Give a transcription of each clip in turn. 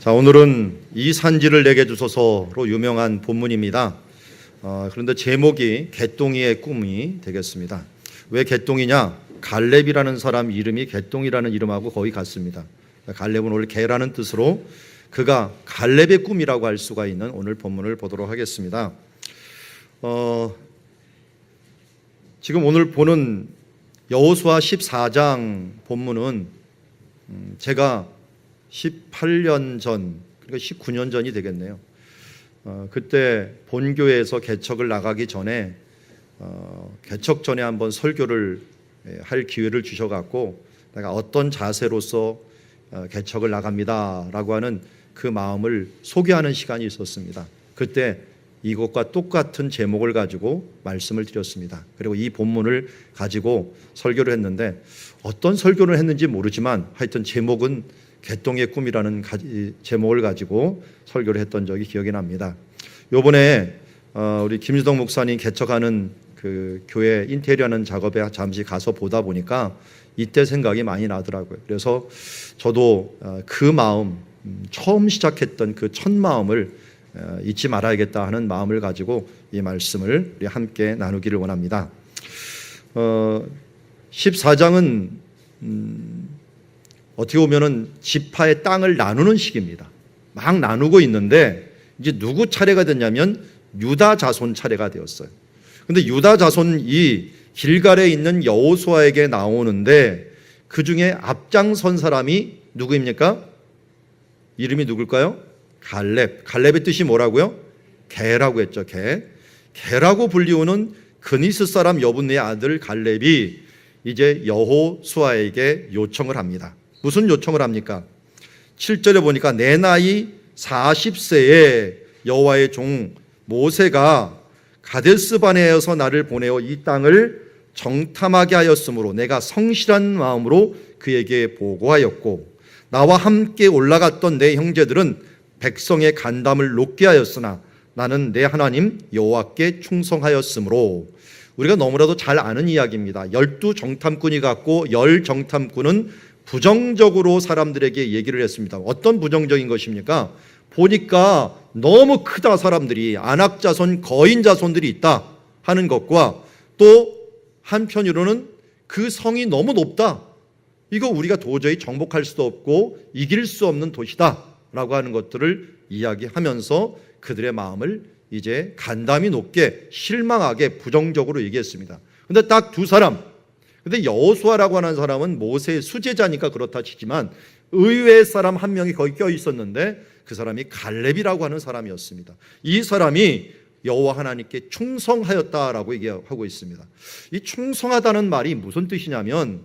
자, 오늘은 이 산지를 내게 주소서로 유명한 본문입니다. 어, 그런데 제목이 개똥이의 꿈이 되겠습니다. 왜 개똥이냐? 갈렙이라는 사람 이름이 개똥이라는 이름하고 거의 같습니다. 갈렙은 원래 개라는 뜻으로 그가 갈렙의 꿈이라고 할 수가 있는 오늘 본문을 보도록 하겠습니다. 어, 지금 오늘 보는 여호수아 14장 본문은 음, 제가 18년 전, 그러니까 19년 전이 되겠네요. 어, 그때 본교회에서 개척을 나가기 전에 어, 개척 전에 한번 설교를 예, 할 기회를 주셔갖고 내가 어떤 자세로서 어, 개척을 나갑니다라고 하는 그 마음을 소개하는 시간이 있었습니다. 그때 이것과 똑같은 제목을 가지고 말씀을 드렸습니다. 그리고 이 본문을 가지고 설교를 했는데 어떤 설교를 했는지 모르지만 하여튼 제목은 개똥의 꿈이라는 제목을 가지고 설교를 했던 적이 기억이 납니다. 요번에 어, 우리 김주동 목사님 개척하는 그 교회 인테리어하는 작업에 잠시 가서 보다 보니까 이때 생각이 많이 나더라고요. 그래서 저도 어, 그 마음 음, 처음 시작했던 그 첫 마음을 어, 잊지 말아야겠다 하는 마음을 가지고 이 말씀을 우리 함께 나누기를 원합니다. 어, 14장은 음, 어떻게 보면은 지파의 땅을 나누는 시기입니다. 막 나누고 있는데 이제 누구 차례가 됐냐면 유다 자손 차례가 되었어요. 근데 유다 자손이 길갈에 있는 여호수아에게 나오는데 그 중에 앞장선 사람이 누구입니까? 이름이 누굴까요? 갈렙. 갈렙의 뜻이 뭐라고요? 개라고 했죠. 개. 개라고 불리우는 그니스 사람 여분의 아들 갈렙이 이제 여호수아에게 요청을 합니다. 무슨 요청을 합니까? 7절에 보니까 내 나이 40세에 여호와의 종 모세가 가데스 바네에서 나를 보내어 이 땅을 정탐하게 하였으므로 내가 성실한 마음으로 그에게 보고하였고 나와 함께 올라갔던 내 형제들은 백성의 간담을 높게 하였으나 나는 내 하나님 여호와께 충성하였으므로 우리가 너무나도 잘 아는 이야기입니다. 열두 정탐꾼이 갖고 열 정탐꾼은 부정적으로 사람들에게 얘기를 했습니다. 어떤 부정적인 것입니까? 보니까 너무 크다 사람들이 안악자손 거인자손들이 있다 하는 것과 또 한편으로는 그 성이 너무 높다. 이거 우리가 도저히 정복할 수도 없고 이길 수 없는 도시다 라고 하는 것들을 이야기하면서 그들의 마음을 이제 간담이 높게 실망하게 부정적으로 얘기했습니다. 근데 딱 두 사람 근데 여호수아라고 하는 사람은 모세의 수제자니까 그렇다 치지만 의외의 사람 한 명이 거기 껴 있었는데 그 사람이 갈렙이라고 하는 사람이었습니다. 이 사람이 여호와 하나님께 충성하였다라고 얘기하고 있습니다. 이 충성하다는 말이 무슨 뜻이냐면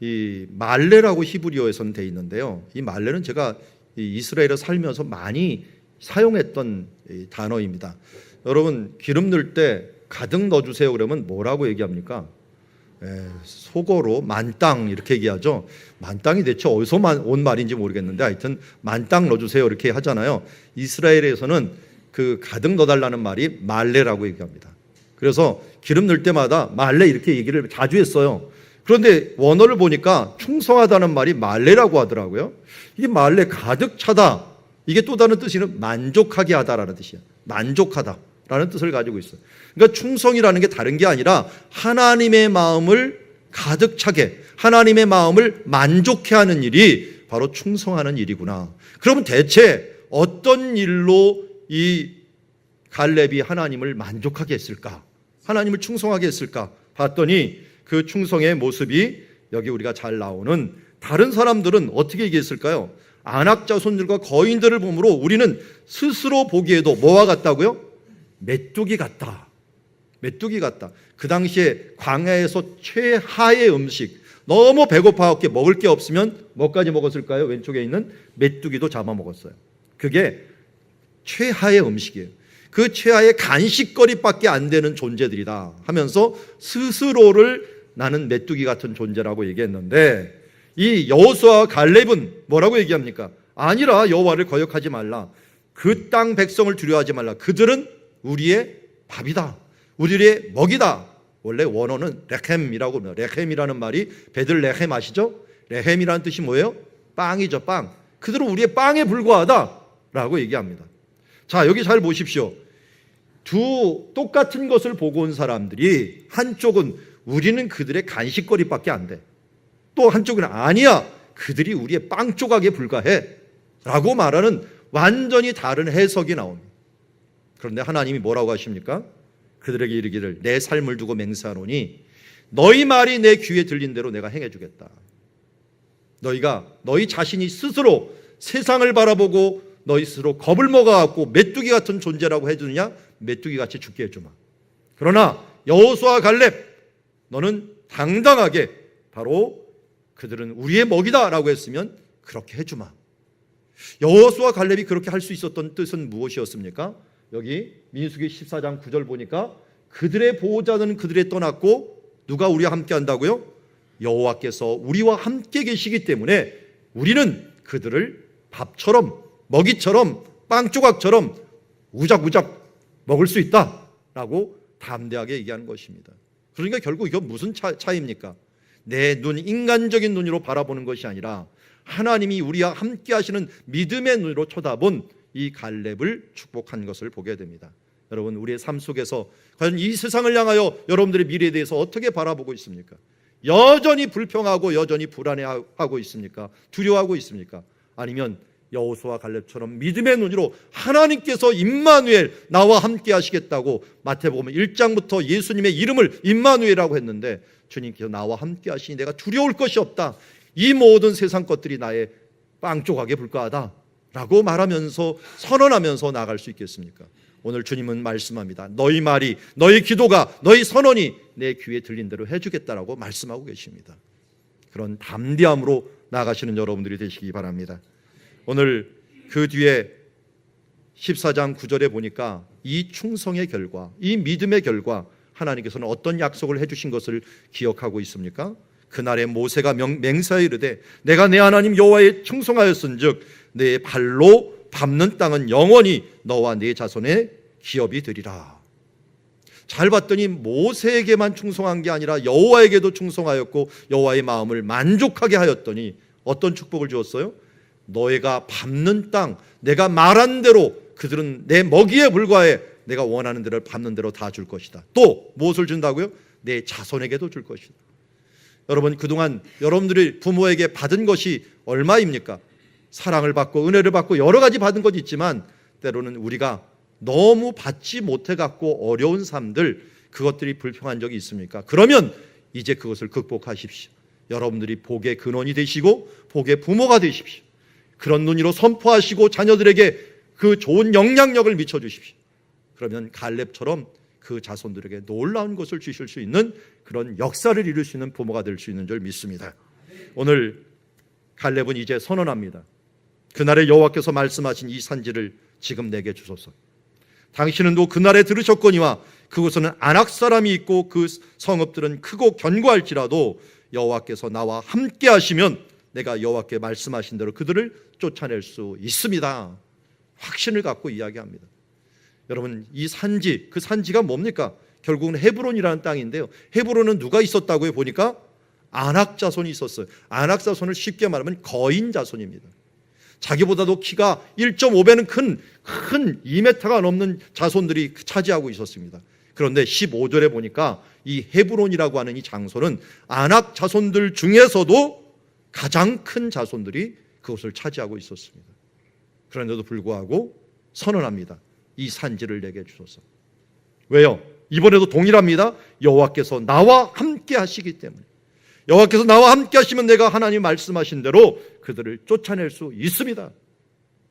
이 말레라고 히브리어에서는 돼 있는데요. 이 말레는 제가 이스라엘에 살면서 많이 사용했던 단어입니다. 여러분 기름 넣을 때 가득 넣어주세요 그러면 뭐라고 얘기합니까? 에, 속어로 만땅 이렇게 얘기하죠. 만땅이 대체 어디서 온 말인지 모르겠는데 하여튼 만땅 넣어주세요 이렇게 하잖아요. 이스라엘에서는 그 가득 넣어달라는 말이 말레라고 얘기합니다. 그래서 기름 넣을 때마다 말레 이렇게 얘기를 자주 했어요. 그런데 원어를 보니까 충성하다는 말이 말레라고 하더라고요. 이게 말레 가득 차다. 이게 또 다른 뜻이는 만족하게 하다라는 뜻이야. 만족하다. 라는 뜻을 가지고 있어요. 그러니까 충성이라는 게 다른 게 아니라 하나님의 마음을 가득 차게, 하나님의 마음을 만족해 하는 일이 바로 충성하는 일이구나. 그러면 대체 어떤 일로 이 갈렙이 하나님을 만족하게 했을까? 하나님을 충성하게 했을까? 봤더니 그 충성의 모습이 여기 우리가 잘 나오는 다른 사람들은 어떻게 얘기했을까요? 안악자손들과 거인들을 보므로 우리는 스스로 보기에도 뭐와 같다고요? 메뚜기 같다. 메뚜기 같다. 그 당시에 광야에서 최하의 음식, 너무 배고파갖게 먹을 게 없으면 뭐까지 먹었을까요? 왼쪽에 있는 메뚜기도 잡아 먹었어요. 그게 최하의 음식이에요. 그 최하의 간식거리밖에 안 되는 존재들이다 하면서 스스로를 나는 메뚜기 같은 존재라고 얘기했는데 이 여호수아 갈렙은 뭐라고 얘기합니까? 아니라 여호와를 거역하지 말라. 그 땅 백성을 두려워하지 말라. 그들은 우리의 밥이다. 우리의 먹이다. 원래 원어는 레헴이라고 합니다. 레헴이라는 말이 베들레헴 아시죠? 레헴이라는 뜻이 뭐예요? 빵이죠, 빵. 그들은 우리의 빵에 불과하다라고 얘기합니다. 자, 여기 잘 보십시오. 두 똑같은 것을 보고 온 사람들이 한쪽은 우리는 그들의 간식거리밖에 안 돼. 또 한쪽은 아니야. 그들이 우리의 빵 조각에 불과해. 라고 말하는 완전히 다른 해석이 나옵니다. 그런데 하나님이 뭐라고 하십니까? 그들에게 이르기를 내 삶을 두고 맹세하노니 너희 말이 내 귀에 들린 대로 내가 행해 주겠다. 너희가 너희 자신이 스스로 세상을 바라보고 너희 스스로 겁을 먹어갖고 메뚜기 같은 존재라고 해주느냐? 메뚜기 같이 죽게 해주마. 그러나 여호수아 갈렙 너는 당당하게 바로 그들은 우리의 먹이다라고 했으면 그렇게 해주마. 여호수아 갈렙이 그렇게 할 수 있었던 뜻은 무엇이었습니까? 여기 민수기 14장 9절 보니까 그들의 보호자는 그들에 떠났고 누가 우리와 함께 한다고요? 여호와께서 우리와 함께 계시기 때문에 우리는 그들을 밥처럼 먹이처럼 빵 조각처럼 우작우작 먹을 수 있다라고 담대하게 얘기하는 것입니다. 그러니까 결국 이건 무슨 차, 차이입니까? 내 눈, 인간적인 눈으로 바라보는 것이 아니라 하나님이 우리와 함께 하시는 믿음의 눈으로 쳐다본 이 갈렙을 축복한 것을 보게 됩니다. 여러분, 우리의 삶 속에서 과연 이 세상을 향하여 여러분들의 미래에 대해서 어떻게 바라보고 있습니까? 여전히 불평하고 여전히 불안해하고 있습니까? 두려워하고 있습니까? 아니면 여호수아 갈렙처럼 믿음의 눈으로 하나님께서 임마누엘 나와 함께 하시겠다고 마태복음 1장부터 예수님의 이름을 임마누엘이라고 했는데 주님께서 나와 함께 하시니 내가 두려울 것이 없다. 이 모든 세상 것들이 나의 빵 조각에 불과하다 라고 말하면서 선언하면서 나갈 수 있겠습니까? 오늘 주님은 말씀합니다. 너희 말이 너희 기도가 너희 선언이 내 귀에 들린 대로 해주겠다라고 말씀하고 계십니다. 그런 담대함으로 나가시는 여러분들이 되시기 바랍니다. 오늘 그 뒤에 14장 9절에 보니까 이 충성의 결과, 이 믿음의 결과 하나님께서는 어떤 약속을 해주신 것을 기억하고 있습니까? 그날에 모세가 명, 맹세하여 이르되 내가 내 하나님 여호와에 충성하였은즉 내 발로 밟는 땅은 영원히 너와 네 자손의 기업이 되리라. 잘 봤더니 모세에게만 충성한 게 아니라 여호와에게도 충성하였고 여호와의 마음을 만족하게 하였더니 어떤 축복을 주었어요? 너희가 밟는 땅, 내가 말한 대로 그들은 내 먹이에 불과해 내가 원하는 대로 밟는 대로 다 줄 것이다. 또 무엇을 준다고요? 내 자손에게도 줄 것이다. 여러분 그동안 여러분들이 부모에게 받은 것이 얼마입니까? 사랑을 받고 은혜를 받고 여러 가지 받은 것이 있지만 때로는 우리가 너무 받지 못해 갖고 어려운 삶들 그것들이 불평한 적이 있습니까? 그러면 이제 그것을 극복하십시오. 여러분들이 복의 근원이 되시고 복의 부모가 되십시오. 그런 눈으로 선포하시고 자녀들에게 그 좋은 영향력을 미쳐 주십시오. 그러면 갈렙처럼 그 자손들에게 놀라운 것을 주실 수 있는 그런 역사를 이룰 수 있는 부모가 될 수 있는 줄 믿습니다. 오늘 갈렙은 이제 선언합니다. 그날에 여호와께서 말씀하신 이 산지를 지금 내게 주소서. 당신은 또 그날에 들으셨거니와 그곳에는 안악 사람이 있고 그 성읍들은 크고 견고할지라도 여호와께서 나와 함께 하시면 내가 여호와께 말씀하신 대로 그들을 쫓아낼 수 있습니다. 확신을 갖고 이야기합니다. 여러분 이 산지 그 산지가 뭡니까? 결국은 헤브론이라는 땅인데요. 헤브론은 누가 있었다고요? 보니까 안악 자손이 있었어요. 안악 자손을 쉽게 말하면 거인 자손입니다. 자기보다도 키가 1.5배는 큰, 큰 2m가 넘는 자손들이 차지하고 있었습니다. 그런데 15절에 보니까 이 헤브론이라고 하는 이 장소는 안악 자손들 중에서도 가장 큰 자손들이 그것을 차지하고 있었습니다. 그런데도 불구하고 선언합니다. 이 산지를 내게 주소서. 왜요? 이번에도 동일합니다. 여호와께서 나와 함께 하시기 때문에. 여호와께서 나와 함께 하시면 내가 하나님 말씀하신 대로 그들을 쫓아낼 수 있습니다.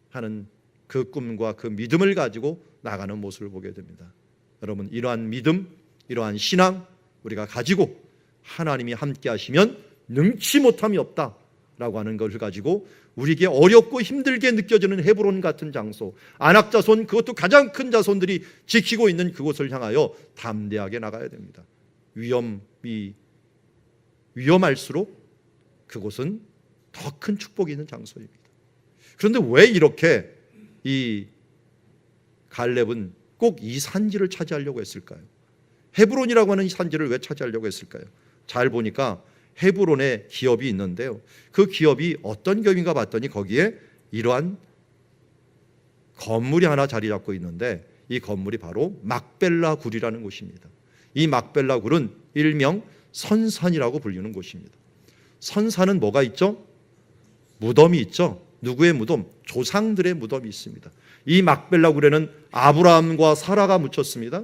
하는 그 꿈과 그 믿음을 가지고 나가는 모습을 보게 됩니다. 여러분 이러한 믿음, 이러한 신앙 우리가 가지고 하나님이 함께 하시면 능치 못함이 없다 라고 하는 것을 가지고 우리에게 어렵고 힘들게 느껴지는 헤브론 같은 장소, 안악 자손 그것도 가장 큰 자손들이 지키고 있는 그곳을 향하여 담대하게 나가야 됩니다. 위험이 위험할수록 그곳은 더 큰 축복이 있는 장소입니다. 그런데 왜 이렇게 이 갈렙은 꼭 이 산지를 차지하려고 했을까요? 헤브론이라고 하는 이 산지를 왜 차지하려고 했을까요? 잘 보니까 헤브론에 기업이 있는데요. 그 기업이 어떤 기업인가 봤더니 거기에 이러한 건물이 하나 자리 잡고 있는데 이 건물이 바로 막벨라 굴이라는 곳입니다. 이 막벨라 굴은 일명 선산이라고 불리는 곳입니다. 선산은 뭐가 있죠? 무덤이 있죠. 누구의 무덤? 조상들의 무덤이 있습니다. 이 막벨라 굴에는 아브라함과 사라가 묻혔습니다.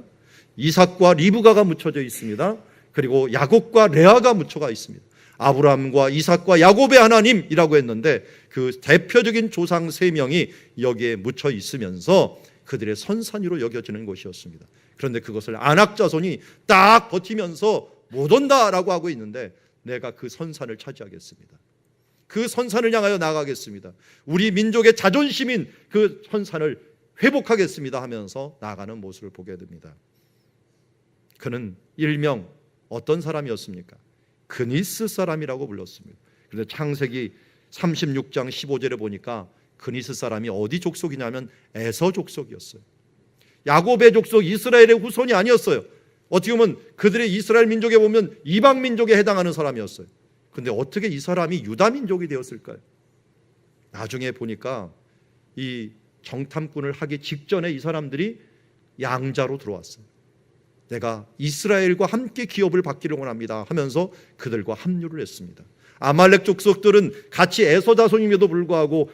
이삭과 리브가가 묻혀져 있습니다. 그리고 야곱과 레아가 묻혀가 있습니다. 아브라함과 이삭과 야곱의 하나님이라고 했는데 그 대표적인 조상 세 명이 여기에 묻혀 있으면서 그들의 선산위로 여겨지는 곳이었습니다. 그런데 그것을 안악 자손이 딱 버티면서 못 온다라고 하고 있는데 내가 그 선산을 차지하겠습니다. 그 선산을 향하여 나가겠습니다. 우리 민족의 자존심인 그 선산을 회복하겠습니다 하면서 나가는 모습을 보게 됩니다. 그는 일명 어떤 사람이었습니까? 그니스 사람이라고 불렀습니다. 그런데 창세기 36장 15절에 보니까 그니스 사람이 어디 족속이냐면 에서 족속이었어요. 야곱의 족속 이스라엘의 후손이 아니었어요. 어떻게 보면 그들의 이스라엘 민족에 보면 이방 민족에 해당하는 사람이었어요. 근데 어떻게 이 사람이 유다 민족이 되었을까요? 나중에 보니까 이 정탐꾼을 하기 직전에 이 사람들이 양자로 들어왔어요. 내가 이스라엘과 함께 기업을 받기를 원합니다 하면서 그들과 합류를 했습니다. 아말렉 족속들은 같이 에서 자손임에도 불구하고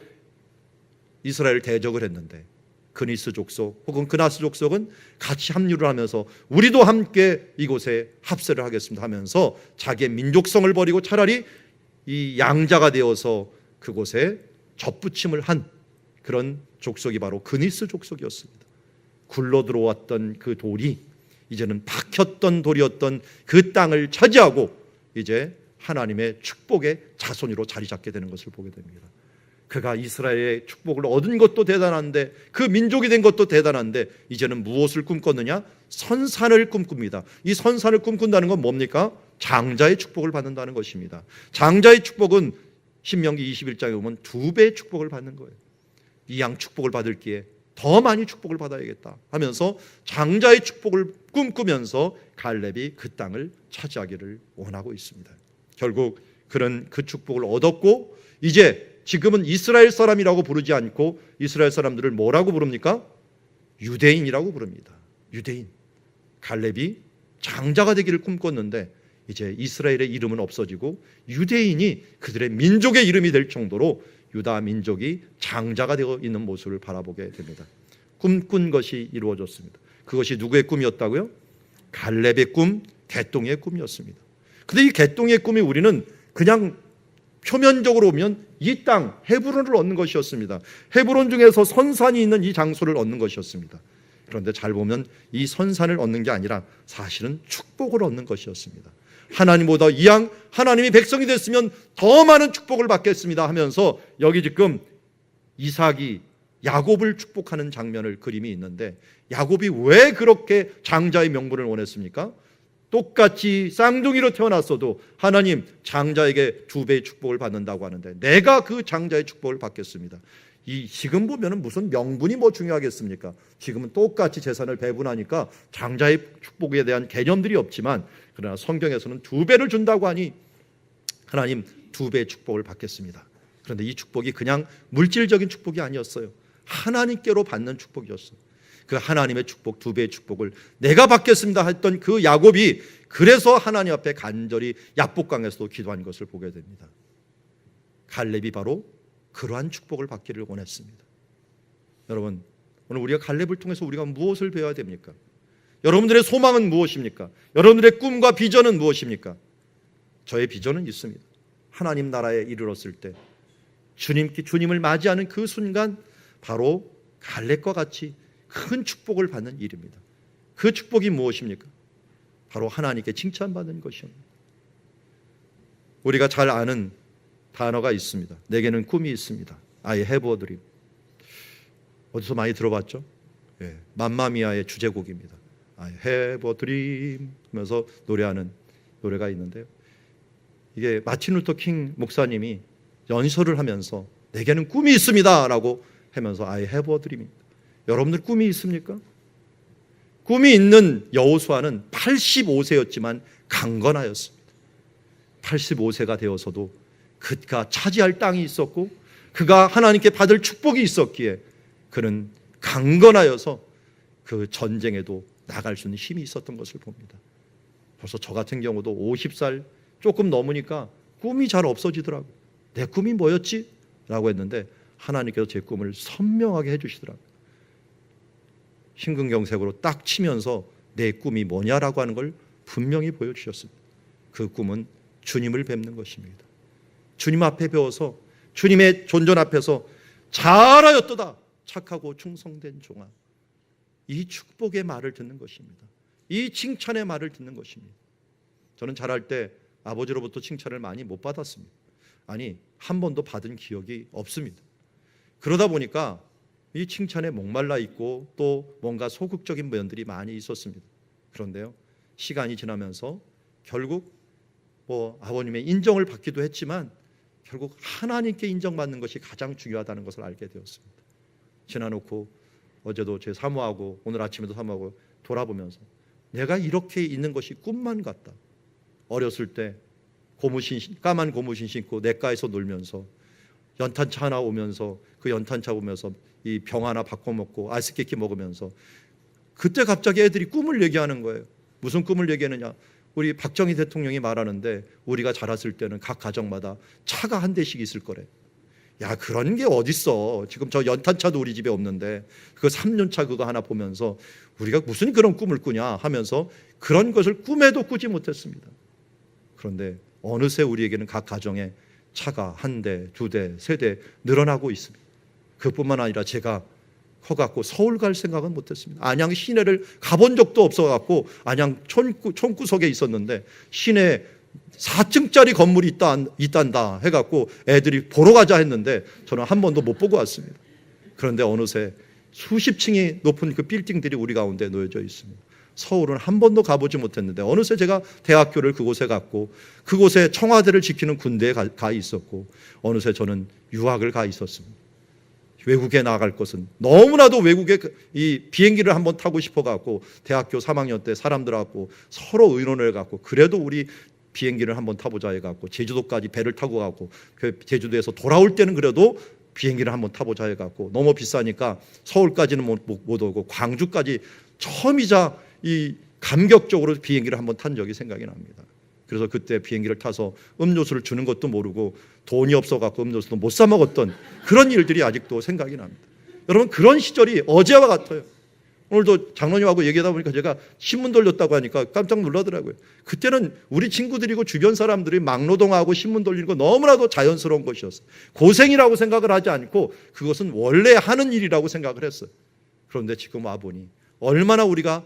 이스라엘 대적을 했는데 그니스 족속 혹은 그나스 족속은 같이 합류를 하면서 우리도 함께 이곳에 합세를 하겠습니다 하면서 자기의 민족성을 버리고 차라리 이 양자가 되어서 그곳에 접붙임을 한 그런 족속이 바로 그니스 족속이었습니다. 굴러 들어왔던 그 돌이 이제는 박혔던 돌이었던 그 땅을 차지하고 이제 하나님의 축복의 자손으로 자리 잡게 되는 것을 보게 됩니다. 그가 이스라엘의 축복을 얻은 것도 대단한데 그 민족이 된 것도 대단한데 이제는 무엇을 꿈꿨느냐? 선산을 꿈꿉니다. 이 선산을 꿈꾼다는 건 뭡니까? 장자의 축복을 받는다는 것입니다. 장자의 축복은 신명기 21장에 보면 두 배의 축복을 받는 거예요. 이 양 축복을 받을 기에 더 많이 축복을 받아야겠다 하면서 장자의 축복을 꿈꾸면서 갈렙이 그 땅을 차지하기를 원하고 있습니다. 결국 그런 그 축복을 얻었고 이제 지금은 이스라엘 사람이라고 부르지 않고 이스라엘 사람들을 뭐라고 부릅니까? 유대인이라고 부릅니다. 유대인. 갈렙이 장자가 되기를 꿈꿨는데 이제 이스라엘의 이름은 없어지고 유대인이 그들의 민족의 이름이 될 정도로 유다 민족이 장자가 되어 있는 모습을 바라보게 됩니다. 꿈꾼 것이 이루어졌습니다. 그것이 누구의 꿈이었다고요? 갈렙의 꿈, 개똥의 꿈이었습니다. 근데 이 개똥의 꿈이 우리는 그냥 표면적으로 보면 이 땅 헤브론을 얻는 것이었습니다. 헤브론 중에서 선산이 있는 이 장소를 얻는 것이었습니다. 그런데 잘 보면 이 선산을 얻는 게 아니라 사실은 축복을 얻는 것이었습니다. 하나님보다 이양 하나님이 백성이 됐으면 더 많은 축복을 받겠습니다 하면서 여기 지금 이삭이 야곱을 축복하는 장면을 그림이 있는데 야곱이 왜 그렇게 장자의 명분을 원했습니까? 똑같이 쌍둥이로 태어났어도 하나님 장자에게 두 배의 축복을 받는다고 하는데 내가 그 장자의 축복을 받겠습니다. 이 지금 보면은 무슨 명분이 뭐 중요하겠습니까? 지금은 똑같이 재산을 배분하니까 장자의 축복에 대한 개념들이 없지만 그러나 성경에서는 두 배를 준다고 하니 하나님 두 배의 축복을 받겠습니다. 그런데 이 축복이 그냥 물질적인 축복이 아니었어요. 하나님께로 받는 축복이었어요. 그 하나님의 축복 두 배의 축복을 내가 받겠습니다 했던 그 야곱이 그래서 하나님 앞에 간절히 야복강에서도 기도한 것을 보게 됩니다. 갈렙이 바로 그러한 축복을 받기를 원했습니다. 여러분 오늘 우리가 갈렙을 통해서 우리가 무엇을 배워야 됩니까? 여러분들의 소망은 무엇입니까? 여러분들의 꿈과 비전은 무엇입니까? 저의 비전은 있습니다. 하나님 나라에 이르렀을 때 주님께 주님을 맞이하는 그 순간 바로 갈렙과 같이 큰 축복을 받는 일입니다. 그 축복이 무엇입니까? 바로 하나님께 칭찬받는 것입니다. 우리가 잘 아는 단어가 있습니다. 내게는 꿈이 있습니다. Have a dream. 어디서 많이 들어봤죠? 예, 맘마미아의 주제곡입니다. A dream 하면서 노래하는 노래가 있는데요. 이게 마틴 루터 킹 목사님이 연설을 하면서 내게는 꿈이 있습니다 라고 하면서 I have a dream입니다. 여러분들 꿈이 있습니까? 꿈이 있는 여호수아는 85세였지만 강건하였습니다. 85세가 되어서도 그가 차지할 땅이 있었고 그가 하나님께 받을 축복이 있었기에 그는 강건하여서 그 전쟁에도 나갈 수 있는 힘이 있었던 것을 봅니다. 벌써 저 같은 경우도 50살 조금 넘으니까 꿈이 잘 없어지더라고요. 내 꿈이 뭐였지? 라고 했는데 하나님께서 제 꿈을 선명하게 해주시더라고요. 심근경색으로 딱 치면서 내 꿈이 뭐냐라고 하는 걸 분명히 보여주셨습니다. 그 꿈은 주님을 뵙는 것입니다. 주님 앞에 배워서 주님의 존전 앞에서 잘하였도다 착하고 충성된 종아 이 축복의 말을 듣는 것입니다. 이 칭찬의 말을 듣는 것입니다. 저는 자랄 때 아버지로부터 칭찬을 많이 못 받았습니다. 아니 한 번도 받은 기억이 없습니다. 그러다 보니까 이 칭찬에 목말라 있고 또 뭔가 소극적인 면들이 많이 있었습니다. 그런데요 시간이 지나면서 결국 뭐 아버님의 인정을 받기도 했지만 결국 하나님께 인정받는 것이 가장 중요하다는 것을 알게 되었습니다. 지나놓고 어제도 제 사모하고 오늘 아침에도 사모하고 돌아보면서 내가 이렇게 있는 것이 꿈만 같다. 어렸을 때 고무신 까만 고무신 신고 냇가에서 놀면서 연탄차 하나 오면서 그 연탄차 오면서 이 병 하나 바꿔 먹고 아이스케이크 먹으면서 그때 갑자기 애들이 꿈을 얘기하는 거예요. 무슨 꿈을 얘기하느냐? 우리 박정희 대통령이 말하는데 우리가 자랐을 때는 각 가정마다 차가 한 대씩 있을 거래. 야 그런 게 어딨어? 지금 저 연탄차도 우리 집에 없는데 그 3년차 그거 하나 보면서 우리가 무슨 그런 꿈을 꾸냐 하면서 그런 것을 꿈에도 꾸지 못했습니다. 그런데 어느새 우리에게는 각 가정에 차가 한 대, 두 대, 세 대 늘어나고 있습니다. 그뿐만 아니라 제가 커갖고 서울 갈 생각은 못했습니다. 안양 시내를 가본 적도 없어갖고 안양 촌구, 촌구석에 있었는데 시내 4층짜리 건물이 있다, 있단다 해갖고 애들이 보러 가자 했는데 저는 한 번도 못 보고 왔습니다. 그런데 어느새 수십 층이 높은 그 빌딩들이 우리 가운데 놓여져 있습니다. 서울은 한 번도 가보지 못했는데 어느새 제가 대학교를 그곳에 갔고 그곳에 청와대를 지키는 군대에 가, 가 있었고 어느새 저는 유학을 가 있었습니다. 외국에 나갈 것은 너무나도 외국에 그이 비행기를 한번 타고 싶어 갖고 대학교 3학년 때 사람들하고 서로 의논을 갖고 그래도 우리 비행기를 한번 타보자 해 갖고 제주도까지 배를 타고 가고 그 제주도에서 돌아올 때는 그래도 비행기를 한번 타보자 해 갖고 너무 비싸니까 서울까지는 못, 못, 못 오고 광주까지 처음이자 이 감격적으로 비행기를 한번 탄 적이 생각이 납니다. 그래서 그때 비행기를 타서 음료수를 주는 것도 모르고 돈이 없어 갖고 음료수도 못 사 먹었던 그런 일들이 아직도 생각이 납니다. 여러분 그런 시절이 어제와 같아요. 오늘도 장로님하고 얘기하다 보니까 제가 신문 돌렸다고 하니까 깜짝 놀라더라고요. 그때는 우리 친구들이고 주변 사람들이 막노동하고 신문 돌리는 거 너무나도 자연스러운 것이었어요. 고생이라고 생각을 하지 않고 그것은 원래 하는 일이라고 생각을 했어요. 그런데 지금 와보니 얼마나 우리가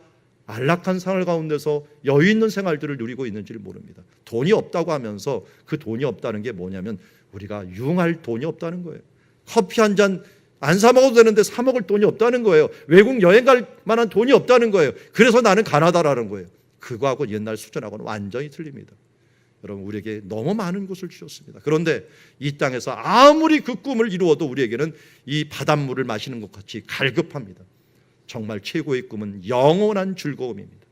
안락한 생활 가운데서 여유 있는 생활들을 누리고 있는지를 모릅니다. 돈이 없다고 하면서 그 돈이 없다는 게 뭐냐면 우리가 유흥할 돈이 없다는 거예요. 커피 한 잔 안 사 먹어도 되는데 사 먹을 돈이 없다는 거예요. 외국 여행 갈 만한 돈이 없다는 거예요. 그래서 나는 가나다라는 거예요. 그거하고 옛날 수준하고는 완전히 틀립니다. 여러분 우리에게 너무 많은 것을 주셨습니다. 그런데 이 땅에서 아무리 그 꿈을 이루어도 우리에게는 이 바닷물을 마시는 것 같이 갈급합니다. 정말 최고의 꿈은 영원한 즐거움입니다.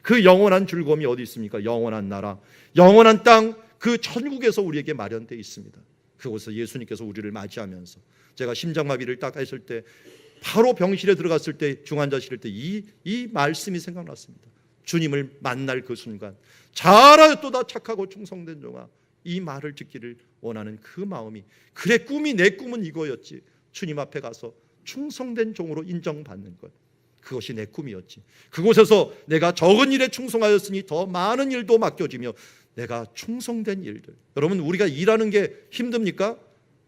그 영원한 즐거움이 어디 있습니까? 영원한 나라, 영원한 땅, 그 천국에서 우리에게 마련되어 있습니다. 그곳에서 예수님께서 우리를 맞이하면서 제가 심장마비를 딱 했을 때 바로 병실에 들어갔을 때 중환자실일 때이이 말씀이 생각났습니다. 주님을 만날 그 순간 잘하였도다 착하고 충성된 종아 이 말을 듣기를 원하는 그 마음이 그래 꿈이 내 꿈은 이거였지 주님 앞에 가서 충성된 종으로 인정받는 것 그것이 내 꿈이었지 그곳에서 내가 적은 일에 충성하였으니 더 많은 일도 맡겨지며 내가 충성된 일들 여러분 우리가 일하는 게 힘듭니까?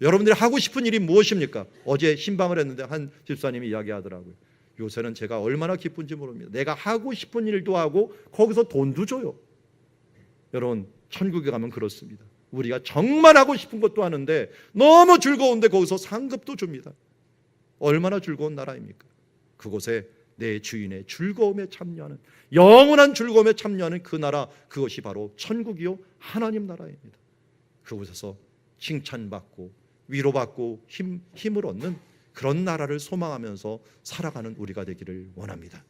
여러분들이 하고 싶은 일이 무엇입니까? 어제 신방을 했는데 한 집사님이 이야기하더라고요. 요새는 제가 얼마나 기쁜지 모릅니다. 내가 하고 싶은 일도 하고 거기서 돈도 줘요. 여러분 천국에 가면 그렇습니다. 우리가 정말 하고 싶은 것도 하는데 너무 즐거운데 거기서 상급도 줍니다. 얼마나 즐거운 나라입니까? 그곳에 내 주인의 즐거움에 참여하는 영원한 즐거움에 참여하는 그 나라 그것이 바로 천국이요 하나님 나라입니다. 그곳에서 칭찬받고 위로받고 힘, 힘을 얻는 그런 나라를 소망하면서 살아가는 우리가 되기를 원합니다.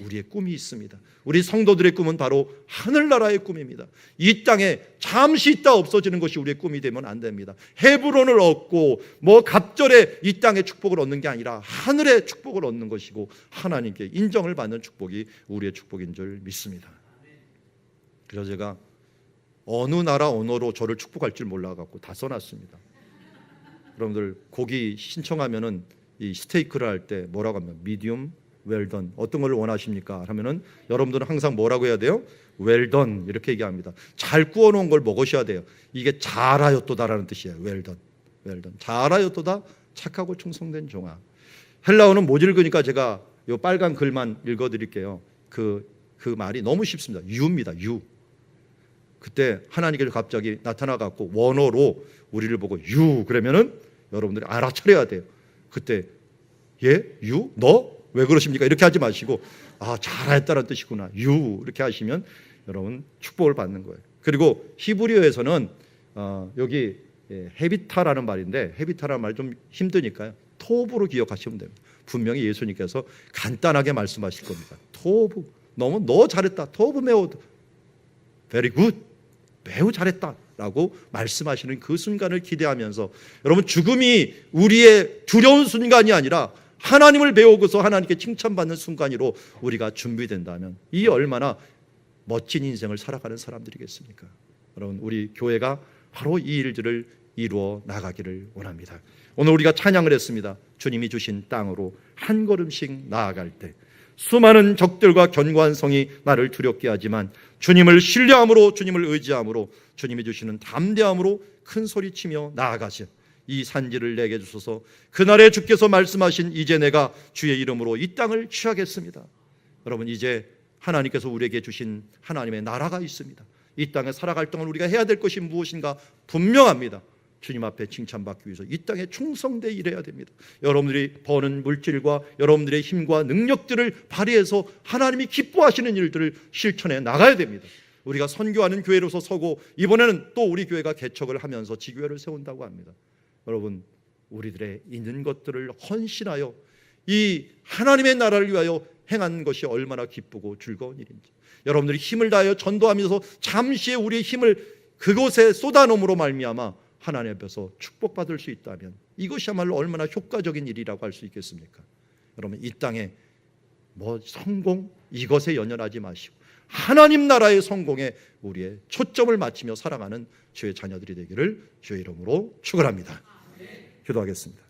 우리의 꿈이 있습니다. 우리 성도들의 꿈은 바로 하늘나라의 꿈입니다. 이 땅에 잠시 있다 없어지는 것이 우리의 꿈이 되면 안 됩니다. 헤브론을 얻고 뭐 갑절에 이 땅의 축복을 얻는 게 아니라 하늘의 축복을 얻는 것이고 하나님께 인정을 받는 축복이 우리의 축복인 줄 믿습니다. 그래서 제가 어느 나라 언어로 저를 축복할 줄 몰라갖고 다 써놨습니다. 여러분들 고기 신청하면은 이 스테이크를 할 때 뭐라고 하면 미디움 웰던 어떤 걸 원하십니까? 하면은 여러분들은 항상 뭐라고 해야 돼요? 웰던 이렇게 얘기합니다. 잘 구워 놓은 걸 먹으셔야 돼요. 이게 잘하였도다라는 뜻이에요. 웰던. 웰던. 잘하였도다 착하고 충성된 종아. 헬라어는 못 읽으니까 제가 요 빨간 글만 읽어 드릴게요. 그, 그 말이 너무 쉽습니다. 유입니다. 유. 그때 하나님께서 갑자기 나타나 갖고 원어로 우리를 보고 유 그러면은 여러분들이 알아차려야 돼요. 그때 예? 유? 너? 왜 그러십니까? 이렇게 하지 마시고 아 잘했다는 뜻이구나. 유 이렇게 하시면 여러분 축복을 받는 거예요. 그리고 히브리어에서는 어, 여기 예, 헤비타라는 말인데 헤비타라는 말 좀 힘드니까요. 토브로 기억하시면 됩니다. 분명히 예수님께서 간단하게 말씀하실 겁니다. 토브 너무 너 잘했다. 토브 매우 very good 매우 잘했다 라고 말씀하시는 그 순간을 기대하면서 여러분 죽음이 우리의 두려운 순간이 아니라 하나님을 배우고서 하나님께 칭찬받는 순간으로 우리가 준비된다면 이 얼마나 멋진 인생을 살아가는 사람들이겠습니까? 여러분 우리 교회가 바로 이 일들을 이루어 나가기를 원합니다. 오늘 우리가 찬양을 했습니다. 주님이 주신 땅으로 한 걸음씩 나아갈 때 수많은 적들과 견고한 성이 나를 두렵게 하지만 주님을 신뢰함으로 주님을 의지함으로 주님이 주시는 담대함으로 큰 소리치며 나아가시 이 산지를 내게 주소서 그날에 주께서 말씀하신 이제 내가 주의 이름으로 이 땅을 취하겠습니다. 여러분 이제 하나님께서 우리에게 주신 하나님의 나라가 있습니다. 이 땅에 살아갈 동안 우리가 해야 될 것이 무엇인가 분명합니다. 주님 앞에 칭찬받기 위해서 이 땅에 충성되 일해야 됩니다. 여러분들이 버는 물질과 여러분들의 힘과 능력들을 발휘해서 하나님이 기뻐하시는 일들을 실천해 나가야 됩니다. 우리가 선교하는 교회로서 서고 이번에는 또 우리 교회가 개척을 하면서 지교회를 세운다고 합니다. 여러분 우리들의 있는 것들을 헌신하여 이 하나님의 나라를 위하여 행한 것이 얼마나 기쁘고 즐거운 일인지 여러분들이 힘을 다하여 전도하면서 잠시의 우리의 힘을 그곳에 쏟아놓음으로 말미암아 하나님 앞에서 축복받을 수 있다면 이것이야말로 얼마나 효과적인 일이라고 할 수 있겠습니까? 여러분 이 땅에 뭐 성공 이것에 연연하지 마시고 하나님 나라의 성공에 우리의 초점을 맞추며 살아가는 주의 자녀들이 되기를 주의 이름으로 축원합니다. 기도하겠습니다.